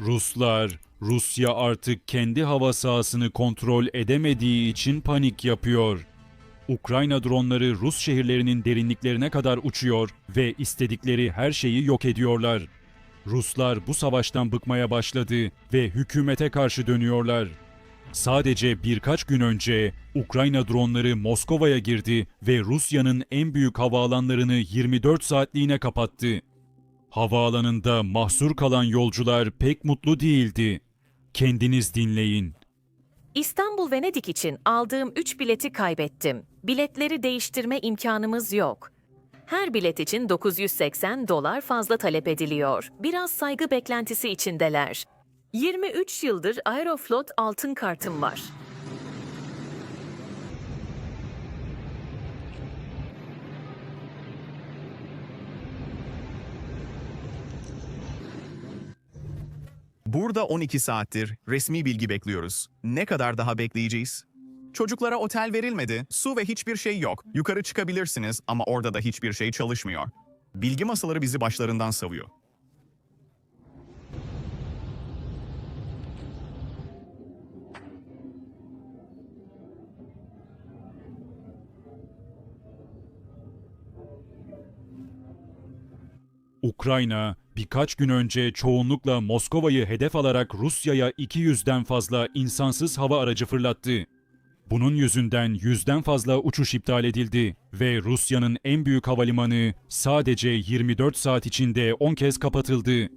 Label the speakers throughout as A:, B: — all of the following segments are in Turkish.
A: Ruslar, Rusya artık kendi hava sahasını kontrol edemediği için panik yapıyor. Ukrayna dronları Rus şehirlerinin derinliklerine kadar uçuyor ve istedikleri her şeyi yok ediyorlar. Ruslar bu savaştan bıkmaya başladı ve hükümete karşı dönüyorlar. Sadece birkaç gün önce Ukrayna dronları Moskova'ya girdi ve Rusya'nın en büyük havaalanlarını 24 saatliğine kapattı. Havaalanında mahsur kalan yolcular pek mutlu değildi. Kendiniz dinleyin.
B: İstanbul Venedik için aldığım 3 bileti kaybettim. Biletleri değiştirme imkanımız yok. Her bilet için 980 dolar fazla talep ediliyor. Biraz saygı beklentisi içindeler. 23 yıldır Aeroflot altın kartım var.
C: Burada 12 saattir resmi bilgi bekliyoruz. Ne kadar daha bekleyeceğiz? Çocuklara otel verilmedi, su ve hiçbir şey yok. Yukarı çıkabilirsiniz ama orada da hiçbir şey çalışmıyor. Bilgi masaları bizi başlarından savuyor.
A: Ukrayna birkaç gün önce çoğunlukla Moskova'yı hedef alarak Rusya'ya 200'den fazla insansız hava aracı fırlattı. Bunun yüzünden yüzden fazla uçuş iptal edildi ve Rusya'nın en büyük havalimanı sadece 24 saat içinde 10 kez kapatıldı.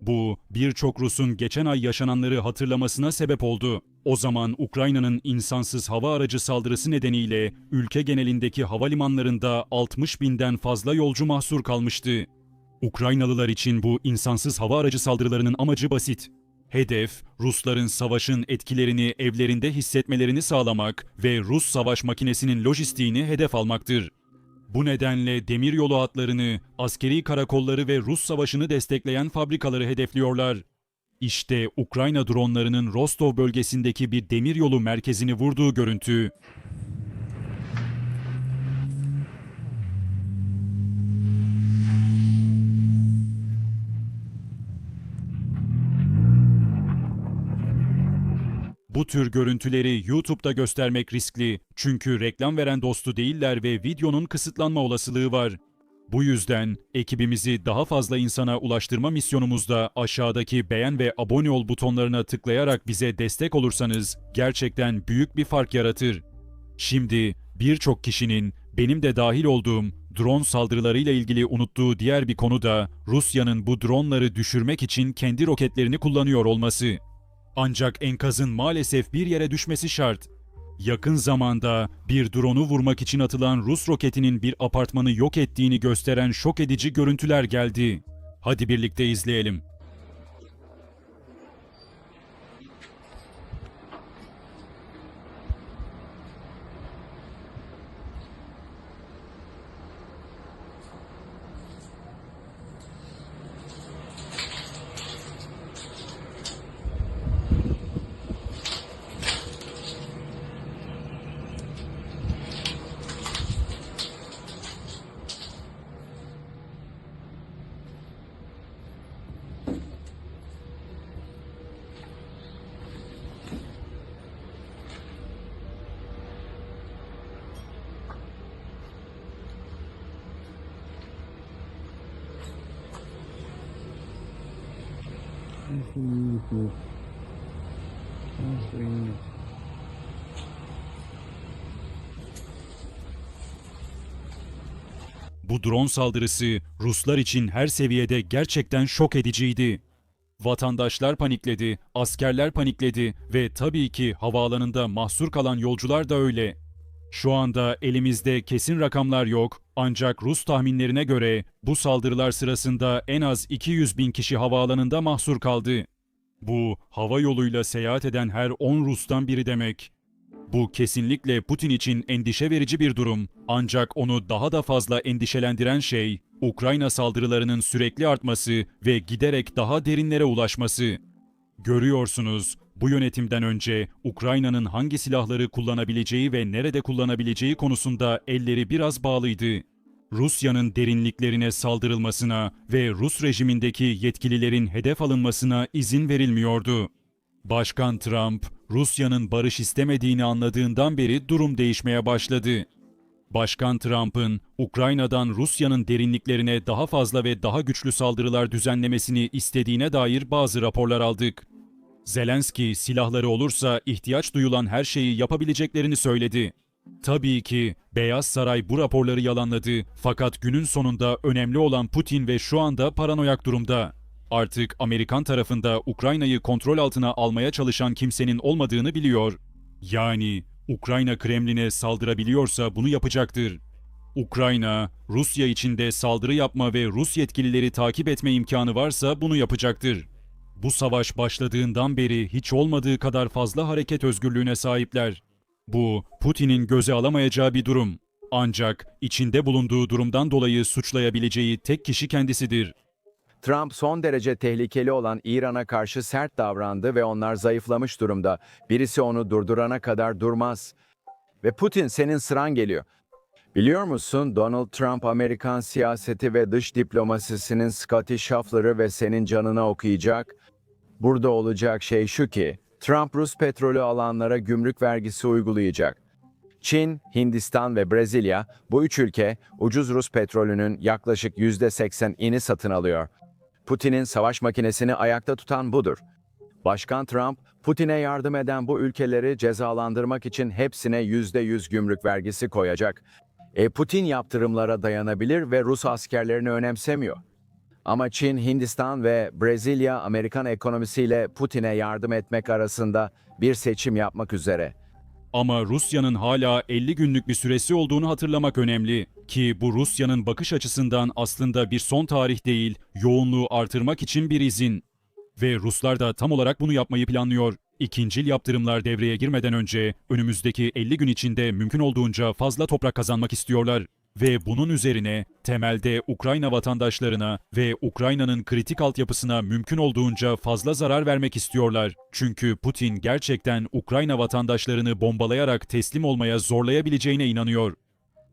A: Bu birçok Rus'un geçen ay yaşananları hatırlamasına sebep oldu. O zaman Ukrayna'nın insansız hava aracı saldırısı nedeniyle ülke genelindeki havalimanlarında 60 binden fazla yolcu mahsur kalmıştı. Ukraynalılar için bu insansız hava aracı saldırılarının amacı basit. Hedef, Rusların savaşın etkilerini evlerinde hissetmelerini sağlamak ve Rus savaş makinesinin lojistiğini hedef almaktır. Bu nedenle demiryolu hatlarını, askeri karakolları ve Rus savaşını destekleyen fabrikaları hedefliyorlar. İşte Ukrayna dronlarının Rostov bölgesindeki bir demiryolu merkezini vurduğu görüntü. Bu tür görüntüleri YouTube'da göstermek riskli çünkü reklam veren dostu değiller ve videonun kısıtlanma olasılığı var. Bu yüzden ekibimizi daha fazla insana ulaştırma misyonumuzda aşağıdaki beğen ve abone ol butonlarına tıklayarak bize destek olursanız gerçekten büyük bir fark yaratır. Şimdi birçok kişinin benim de dahil olduğum drone saldırılarıyla ilgili unuttuğu diğer bir konu da Rusya'nın bu dronları düşürmek için kendi roketlerini kullanıyor olması. Ancak enkazın maalesef bir yere düşmesi şart. Yakın zamanda bir drone'u vurmak için atılan Rus roketinin bir apartmanı yok ettiğini gösteren şok edici görüntüler geldi. Hadi birlikte izleyelim. Bu drone saldırısı Ruslar için her seviyede gerçekten şok ediciydi. Vatandaşlar panikledi, askerler panikledi ve tabii ki havaalanında mahsur kalan yolcular da öyle. Şu anda elimizde kesin rakamlar yok ancak Rus tahminlerine göre bu saldırılar sırasında en az 200 bin kişi havaalanında mahsur kaldı. Bu hava yoluyla seyahat eden her 10 Rus'tan biri demek. Bu kesinlikle Putin için endişe verici bir durum. Ancak onu daha da fazla endişelendiren şey Ukrayna saldırılarının sürekli artması ve giderek daha derinlere ulaşması. Görüyorsunuz, bu yönetimden önce Ukrayna'nın hangi silahları kullanabileceği ve nerede kullanabileceği konusunda elleri biraz bağlıydı. Rusya'nın derinliklerine saldırılmasına ve Rus rejimindeki yetkililerin hedef alınmasına izin verilmiyordu. Başkan Trump, Rusya'nın barış istemediğini anladığından beri durum değişmeye başladı. Başkan Trump'ın Ukrayna'dan Rusya'nın derinliklerine daha fazla ve daha güçlü saldırılar düzenlemesini istediğine dair bazı raporlar aldık. Zelenski silahları olursa ihtiyaç duyulan her şeyi yapabileceklerini söyledi. Tabii ki Beyaz Saray bu raporları yalanladı fakat günün sonunda önemli olan Putin ve şu anda paranoyak durumda. Artık Amerikan tarafında Ukrayna'yı kontrol altına almaya çalışan kimsenin olmadığını biliyor. Yani Ukrayna Kremlin'e saldırabiliyorsa bunu yapacaktır. Ukrayna, Rusya içinde saldırı yapma ve Rus yetkilileri takip etme imkanı varsa bunu yapacaktır. Bu savaş başladığından beri hiç olmadığı kadar fazla hareket özgürlüğüne sahipler. Bu, Putin'in göze alamayacağı bir durum. Ancak içinde bulunduğu durumdan dolayı suçlayabileceği tek kişi kendisidir.
D: Trump son derece tehlikeli olan İran'a karşı sert davrandı ve onlar zayıflamış durumda. Birisi onu durdurana kadar durmaz. Ve Putin senin sıran geliyor. Biliyor musun Donald Trump Amerikan siyaseti ve dış diplomasisinin Scotty Scheffler'ı ve senin canına okuyacak. Burada olacak şey şu ki, Trump Rus petrolü alanlara gümrük vergisi uygulayacak. Çin, Hindistan ve Brezilya bu üç ülke ucuz Rus petrolünün yaklaşık %80'ini satın alıyor. Putin'in savaş makinesini ayakta tutan budur. Başkan Trump, Putin'e yardım eden bu ülkeleri cezalandırmak için hepsine %100 gümrük vergisi koyacak. E Putin yaptırımlara dayanabilir ve Rus askerlerini önemsemiyor. Ama Çin, Hindistan ve Brezilya Amerikan ekonomisiyle Putin'e yardım etmek arasında bir seçim yapmak üzere.
A: Ama Rusya'nın hala 50 günlük bir süresi olduğunu hatırlamak önemli ki bu Rusya'nın bakış açısından aslında bir son tarih değil, yoğunluğu artırmak için bir izin. Ve Ruslar da tam olarak bunu yapmayı planlıyor. İkincil yaptırımlar devreye girmeden önce önümüzdeki 50 gün içinde mümkün olduğunca fazla toprak kazanmak istiyorlar. Ve bunun üzerine temelde Ukrayna vatandaşlarına ve Ukrayna'nın kritik altyapısına mümkün olduğunca fazla zarar vermek istiyorlar. Çünkü Putin gerçekten Ukrayna vatandaşlarını bombalayarak teslim olmaya zorlayabileceğine inanıyor.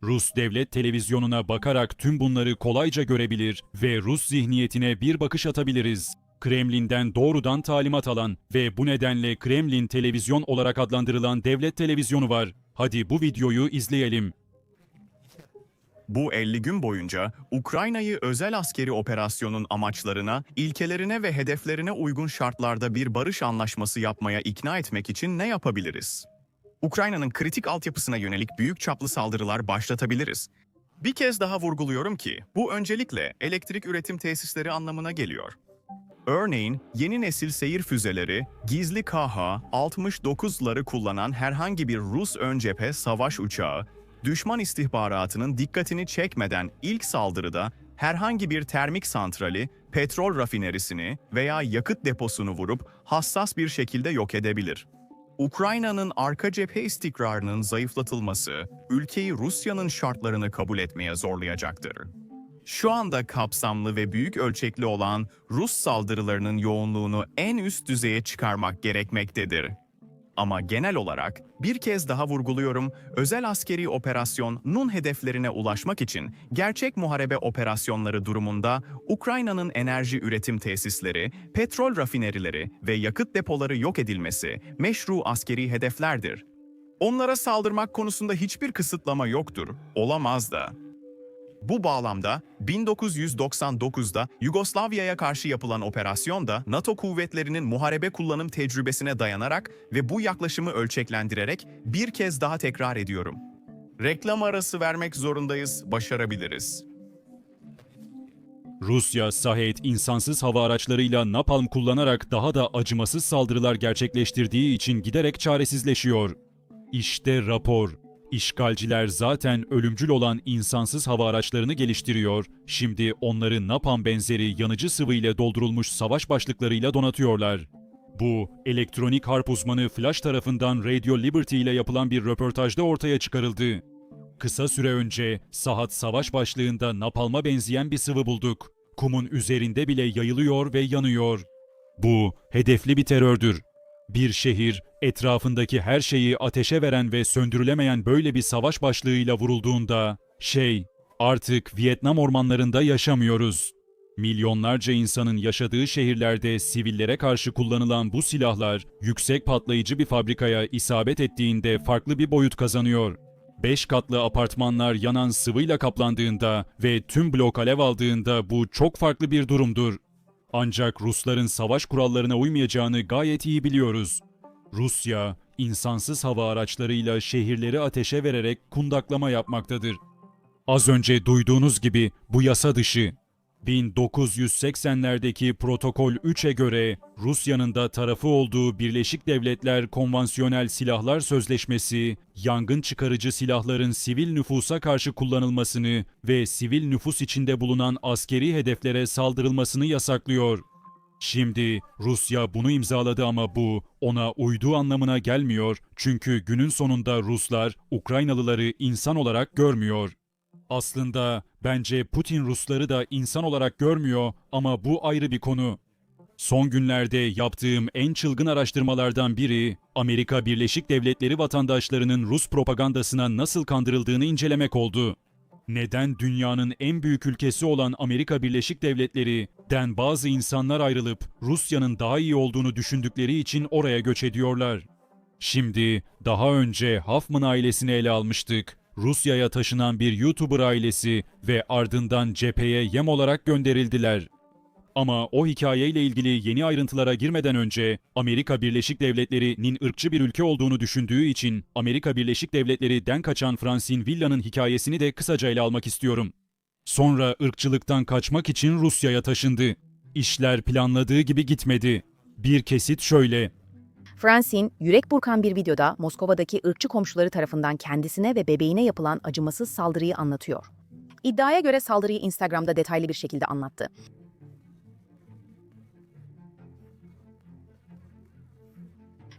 A: Rus devlet televizyonuna bakarak tüm bunları kolayca görebilir ve Rus zihniyetine bir bakış atabiliriz. Kremlin'den doğrudan talimat alan ve bu nedenle Kremlin televizyon olarak adlandırılan devlet televizyonu var. Hadi bu videoyu izleyelim.
C: Bu 50 gün boyunca Ukrayna'yı özel askeri operasyonun amaçlarına, ilkelerine ve hedeflerine uygun şartlarda bir barış anlaşması yapmaya ikna etmek için ne yapabiliriz? Ukrayna'nın kritik altyapısına yönelik büyük çaplı saldırılar başlatabiliriz. Bir kez daha vurguluyorum ki bu öncelikle elektrik üretim tesisleri anlamına geliyor. Örneğin yeni nesil seyir füzeleri, gizli KH-69'ları kullanan herhangi bir Rus ön cephe savaş uçağı, düşman istihbaratının dikkatini çekmeden ilk saldırıda herhangi bir termik santrali, petrol rafinerisini veya yakıt deposunu vurup hassas bir şekilde yok edebilir. Ukrayna'nın arka cephe istikrarının zayıflatılması, ülkeyi Rusya'nın şartlarını kabul etmeye zorlayacaktır. Şu anda kapsamlı ve büyük ölçekli olan Rus saldırılarının yoğunluğunu en üst düzeye çıkarmak gerekmektedir. Ama genel olarak bir kez daha vurguluyorum, özel askeri operasyon Nun hedeflerine ulaşmak için gerçek muharebe operasyonları durumunda Ukrayna'nın enerji üretim tesisleri, petrol rafinerileri ve yakıt depoları yok edilmesi meşru askeri hedeflerdir. Onlara saldırmak konusunda hiçbir kısıtlama yoktur, olamaz da. Bu bağlamda 1999'da Yugoslavya'ya karşı yapılan operasyonda NATO kuvvetlerinin muharebe kullanım tecrübesine dayanarak ve bu yaklaşımı ölçeklendirerek bir kez daha tekrar ediyorum. Reklam arası vermek zorundayız, başarabiliriz.
A: Rusya, Sahet insansız hava araçlarıyla napalm kullanarak daha da acımasız saldırılar gerçekleştirdiği için giderek çaresizleşiyor. İşte rapor. İşgalciler zaten ölümcül olan insansız hava araçlarını geliştiriyor. Şimdi onları napalm benzeri yanıcı sıvı ile doldurulmuş savaş başlıklarıyla donatıyorlar. Bu, elektronik harp uzmanı Flash tarafından Radio Liberty ile yapılan bir röportajda ortaya çıkarıldı. Kısa süre önce Sahat Savaş başlığında napalma benzeyen bir sıvı bulduk. Kumun üzerinde bile yayılıyor ve yanıyor. Bu hedefli bir terördür. Bir şehir etrafındaki her şeyi ateşe veren ve söndürülemeyen böyle bir savaş başlığıyla vurulduğunda şey Artık Vietnam ormanlarında yaşamıyoruz. Milyonlarca insanın yaşadığı şehirlerde sivillere karşı kullanılan bu silahlar yüksek patlayıcı bir fabrikaya isabet ettiğinde farklı bir boyut kazanıyor. 5 katlı apartmanlar yanan sıvıyla kaplandığında ve tüm blok alev aldığında bu çok farklı bir durumdur. Ancak Rusların savaş kurallarına uymayacağını gayet iyi biliyoruz. Rusya, insansız hava araçlarıyla şehirleri ateşe vererek kundaklama yapmaktadır. Az önce duyduğunuz gibi bu yasa dışı. 1980'lerdeki Protokol 3'e göre Rusya'nın da tarafı olduğu Birleşik Devletler Konvansiyonel Silahlar Sözleşmesi, yangın çıkarıcı silahların sivil nüfusa karşı kullanılmasını ve sivil nüfus içinde bulunan askeri hedeflere saldırılmasını yasaklıyor. Şimdi Rusya bunu imzaladı ama bu ona uyduğu anlamına gelmiyor çünkü günün sonunda Ruslar Ukraynalıları insan olarak görmüyor. Aslında bence Putin Rusları da insan olarak görmüyor ama bu ayrı bir konu. Son günlerde yaptığım en çılgın araştırmalardan biri Amerika Birleşik Devletleri vatandaşlarının Rus propagandasına nasıl kandırıldığını incelemek oldu. Neden dünyanın en büyük ülkesi olan Amerika Birleşik Devletleri'den bazı insanlar ayrılıp Rusya'nın daha iyi olduğunu düşündükleri için oraya göç ediyorlar? Şimdi daha önce Hoffman ailesini ele almıştık. Rusya'ya taşınan bir YouTuber ailesi ve ardından cepheye yem olarak gönderildiler. Ama o hikayeyle ilgili yeni ayrıntılara girmeden önce Amerika Birleşik Devletleri'nin ırkçı bir ülke olduğunu düşündüğü için Amerika Birleşik Devletleri'den kaçan Francine Villa'nın hikayesini de kısaca ele almak istiyorum. Sonra ırkçılıktan kaçmak için Rusya'ya taşındı. İşler planladığı gibi gitmedi. Bir kesit şöyle.
E: Francine, yürek burkan bir videoda Moskova'daki ırkçı komşuları tarafından kendisine ve bebeğine yapılan acımasız saldırıyı anlatıyor. İddiaya göre saldırıyı Instagram'da detaylı bir şekilde anlattı.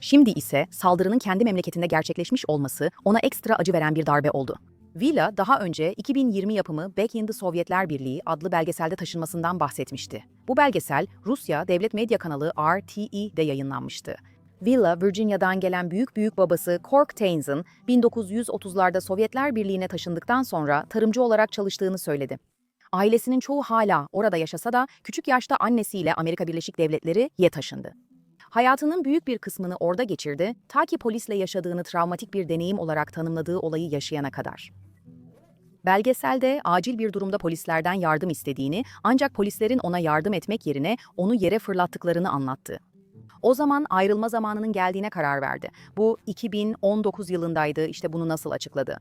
E: Şimdi ise saldırının kendi memleketinde gerçekleşmiş olması ona ekstra acı veren bir darbe oldu. Villa daha önce 2020 yapımı Back in the Sovyetler Birliği adlı belgeselde taşınmasından bahsetmişti. Bu belgesel Rusya devlet medya kanalı RTE'de yayınlanmıştı. Villa, Virginia'dan gelen büyük büyük babası Cork Tains'ın 1930'larda Sovyetler Birliği'ne taşındıktan sonra tarımcı olarak çalıştığını söyledi. Ailesinin çoğu hala orada yaşasa da küçük yaşta annesiyle Amerika Birleşik Devletleri'ye taşındı. Hayatının büyük bir kısmını orada geçirdi, ta ki polisle yaşadığını travmatik bir deneyim olarak tanımladığı olayı yaşayana kadar. Belgeselde acil bir durumda polislerden yardım istediğini ancak polislerin ona yardım etmek yerine onu yere fırlattıklarını anlattı. O zaman ayrılma zamanının geldiğine karar verdi. Bu 2019 yılındaydı, işte bunu nasıl açıkladı.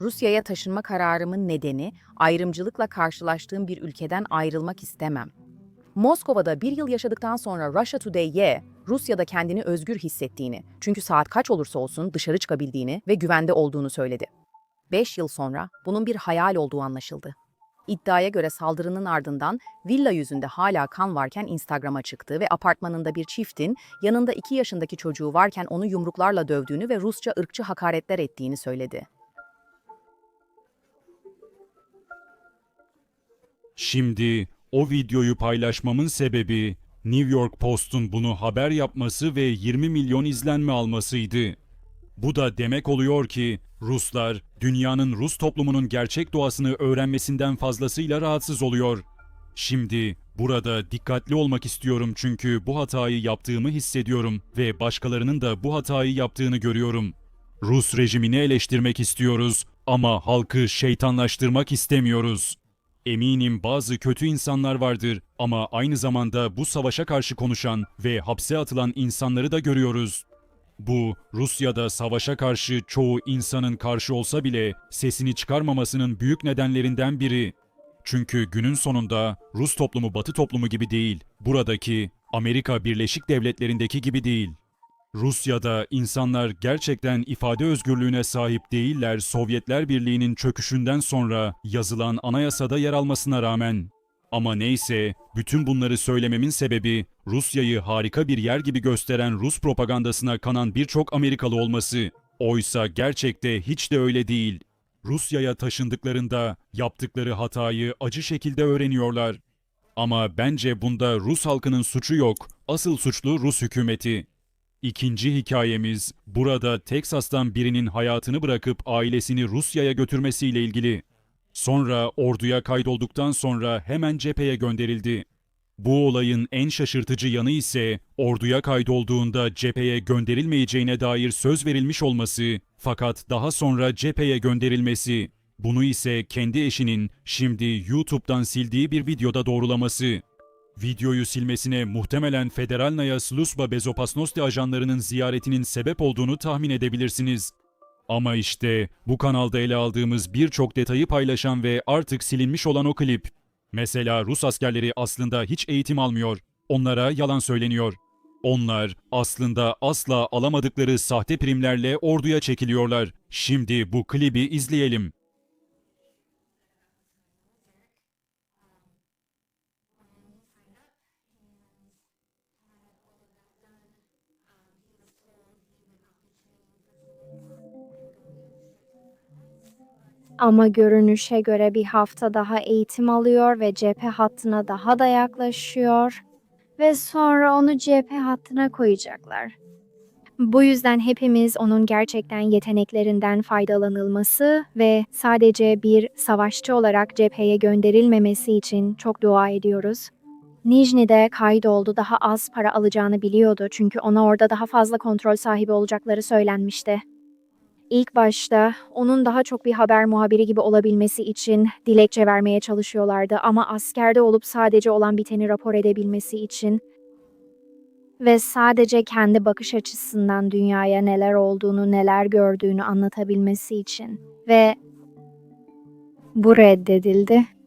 E: Rusya'ya taşınma kararımın nedeni ayrımcılıkla karşılaştığım bir ülkeden ayrılmak istemem. Moskova'da bir yıl yaşadıktan sonra Russia Today'ye Rusya'da kendini özgür hissettiğini, çünkü saat kaç olursa olsun dışarı çıkabildiğini ve güvende olduğunu söyledi. 5 yıl sonra bunun bir hayal olduğu anlaşıldı. İddiaya göre saldırının ardından villa yüzünde hala kan varken Instagram'a çıktı ve apartmanında bir çiftin yanında 2 yaşındaki çocuğu varken onu yumruklarla dövdüğünü ve Rusça ırkçı hakaretler ettiğini söyledi.
A: Şimdi o videoyu paylaşmamın sebebi New York Post'un bunu haber yapması ve 20 milyon izlenme almasıydı. Bu da demek oluyor ki Ruslar dünyanın Rus toplumunun gerçek doğasını öğrenmesinden fazlasıyla rahatsız oluyor. Şimdi burada dikkatli olmak istiyorum çünkü bu hatayı yaptığımı hissediyorum ve başkalarının da bu hatayı yaptığını görüyorum. Rus rejimini eleştirmek istiyoruz ama halkı şeytanlaştırmak istemiyoruz. Eminim bazı kötü insanlar vardır ama aynı zamanda bu savaşa karşı konuşan ve hapse atılan insanları da görüyoruz. Bu, Rusya'da savaşa karşı çoğu insanın karşı olsa bile sesini çıkarmamasının büyük nedenlerinden biri. Çünkü günün sonunda Rus toplumu Batı toplumu gibi değil, buradaki Amerika Birleşik Devletleri'ndeki gibi değil. Rusya'da insanlar gerçekten ifade özgürlüğüne sahip değiller Sovyetler Birliği'nin çöküşünden sonra yazılan anayasada yer almasına rağmen. Ama neyse, bütün bunları söylememin sebebi Rusya'yı harika bir yer gibi gösteren Rus propagandasına kanan birçok Amerikalı olması. Oysa gerçekte hiç de öyle değil. Rusya'ya taşındıklarında yaptıkları hatayı acı şekilde öğreniyorlar. Ama bence bunda Rus halkının suçu yok. Asıl suçlu Rus hükümeti. İkinci hikayemiz burada Teksas'tan birinin hayatını bırakıp ailesini Rusya'ya götürmesiyle ilgili. Sonra orduya kaydolduktan sonra hemen cepheye gönderildi. Bu olayın en şaşırtıcı yanı ise orduya kaydolduğunda cepheye gönderilmeyeceğine dair söz verilmiş olması fakat daha sonra cepheye gönderilmesi. Bunu ise kendi eşinin şimdi YouTube'dan sildiği bir videoda doğrulaması. Videoyu silmesine muhtemelen Federalnaya Sluzba Bezopasnosti ajanlarının ziyaretinin sebep olduğunu tahmin edebilirsiniz. Ama işte bu kanalda ele aldığımız birçok detayı paylaşan ve artık silinmiş olan o klip. Mesela Rus askerleri aslında hiç eğitim almıyor. Onlara yalan söyleniyor. Onlar aslında asla alamadıkları sahte primlerle orduya çekiliyorlar. Şimdi bu klibi izleyelim.
F: Ama görünüşe göre bir hafta daha eğitim alıyor ve cephe hattına daha da yaklaşıyor ve sonra onu cephe hattına koyacaklar. Bu yüzden hepimiz onun gerçekten yeteneklerinden faydalanılması ve sadece bir savaşçı olarak cepheye gönderilmemesi için çok dua ediyoruz. Nijni'de kaydoldu daha az para alacağını biliyordu çünkü ona orada daha fazla kontrol sahibi olacakları söylenmişti. İlk başta onun daha çok bir haber muhabiri gibi olabilmesi için dilekçe vermeye çalışıyorlardı ama askerde olup sadece olan biteni rapor edebilmesi için ve sadece kendi bakış açısından dünyaya neler olduğunu, neler gördüğünü anlatabilmesi için ve bu reddedildi.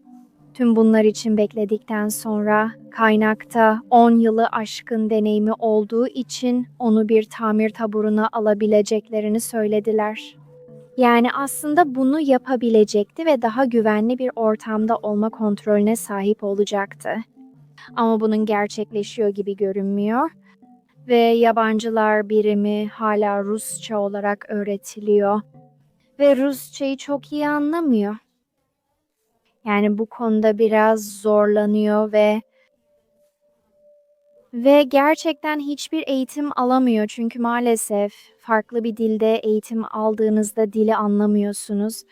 F: Tüm bunlar için bekledikten sonra kaynakta 10 yılı aşkın deneyimi olduğu için onu bir tamir taburuna alabileceklerini söylediler. Yani aslında bunu yapabilecekti ve daha güvenli bir ortamda olma kontrolüne sahip olacaktı. Ama bunun gerçekleşiyor gibi görünmüyor ve yabancılar birimi hala Rusça olarak öğretiliyor ve Rusçayı çok iyi anlamıyor. Yani bu konuda biraz zorlanıyor ve ve gerçekten hiçbir eğitim alamıyor çünkü maalesef farklı bir dilde eğitim aldığınızda dili anlamıyorsunuz.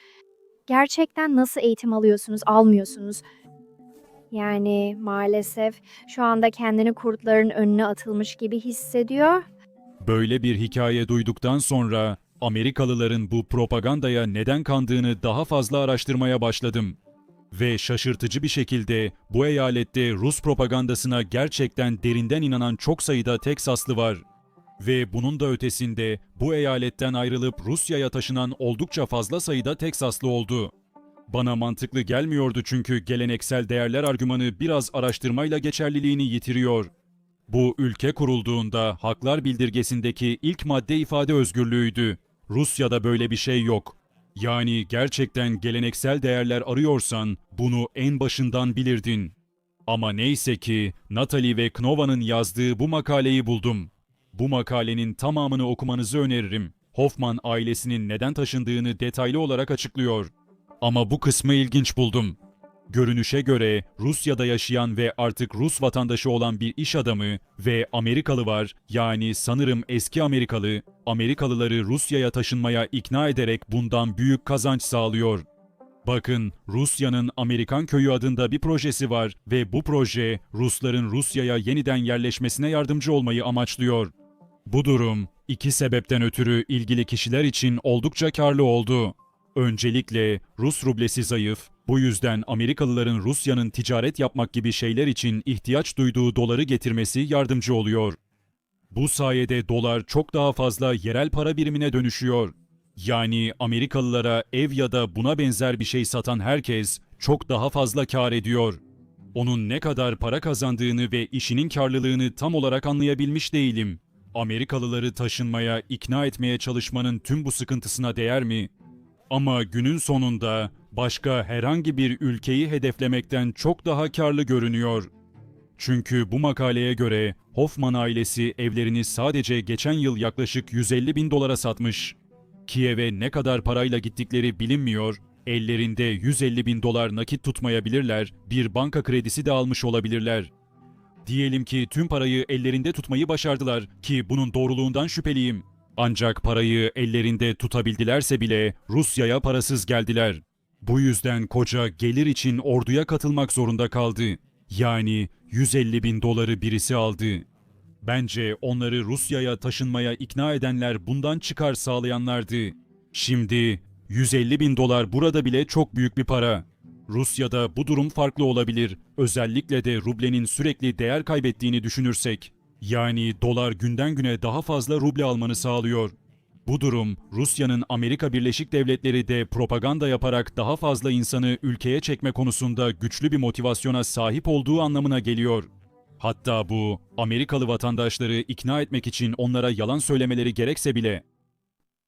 F: Gerçekten nasıl eğitim alıyorsunuz? Almıyorsunuz. Yani maalesef şu anda kendini kurtların önüne atılmış gibi hissediyor.
A: Böyle bir hikaye duyduktan sonra Amerikalıların bu propagandaya neden kandığını daha fazla araştırmaya başladım. Ve şaşırtıcı bir şekilde bu eyalette Rus propagandasına gerçekten derinden inanan çok sayıda Teksaslı var. Ve bunun da ötesinde bu eyaletten ayrılıp Rusya'ya taşınan oldukça fazla sayıda Teksaslı oldu. Bana mantıklı gelmiyordu çünkü geleneksel değerler argümanı biraz araştırmayla geçerliliğini yitiriyor. Bu ülke kurulduğunda Haklar Bildirgesi'ndeki ilk madde ifade özgürlüğüydü. Rusya'da böyle bir şey yok. Yani gerçekten geleneksel değerler arıyorsan bunu en başından bilirdin. Ama neyse ki Natalie ve Knova'nın yazdığı bu makaleyi buldum. Bu makalenin tamamını okumanızı öneririm. Hoffman ailesinin neden taşındığını detaylı olarak açıklıyor. Ama bu kısmı ilginç buldum. Görünüşe göre Rusya'da yaşayan ve artık Rus vatandaşı olan bir iş adamı ve Amerikalı var. Yani sanırım eski Amerikalı, Amerikalıları Rusya'ya taşınmaya ikna ederek bundan büyük kazanç sağlıyor. Bakın Rusya'nın Amerikan Köyü adında bir projesi var ve bu proje Rusların Rusya'ya yeniden yerleşmesine yardımcı olmayı amaçlıyor. Bu durum iki sebepten ötürü ilgili kişiler için oldukça karlı oldu. Öncelikle Rus rublesi zayıf, bu yüzden Amerikalıların Rusya'nın ticaret yapmak gibi şeyler için ihtiyaç duyduğu doları getirmesi yardımcı oluyor. Bu sayede dolar çok daha fazla yerel para birimine dönüşüyor. Yani Amerikalılara ev ya da buna benzer bir şey satan herkes çok daha fazla kar ediyor. Onun ne kadar para kazandığını ve işinin karlılığını tam olarak anlayabilmiş değilim. Amerikalıları taşınmaya, ikna etmeye çalışmanın tüm bu sıkıntısına değer mi? Ama günün sonunda başka herhangi bir ülkeyi hedeflemekten çok daha karlı görünüyor. Çünkü bu makaleye göre Hoffman ailesi evlerini sadece geçen yıl yaklaşık 150 bin dolara satmış. Kiev'e ne kadar parayla gittikleri bilinmiyor, ellerinde 150 bin dolar nakit tutmayabilirler, bir banka kredisi de almış olabilirler. Diyelim ki tüm parayı ellerinde tutmayı başardılar ki bunun doğruluğundan şüpheliyim. Ancak parayı ellerinde tutabildilerse bile Rusya'ya parasız geldiler. Bu yüzden koca gelir için orduya katılmak zorunda kaldı. Yani 150 bin doları birisi aldı. Bence onları Rusya'ya taşınmaya ikna edenler bundan çıkar sağlayanlardı. Şimdi 150 bin dolar burada bile çok büyük bir para. Rusya'da bu durum farklı olabilir. Özellikle de rublenin sürekli değer kaybettiğini düşünürsek. Yani dolar günden güne daha fazla ruble almanı sağlıyor. Bu durum Rusya'nın Amerika Birleşik Devletleri de propaganda yaparak daha fazla insanı ülkeye çekme konusunda güçlü bir motivasyona sahip olduğu anlamına geliyor. Hatta bu Amerikalı vatandaşları ikna etmek için onlara yalan söylemeleri gerekse bile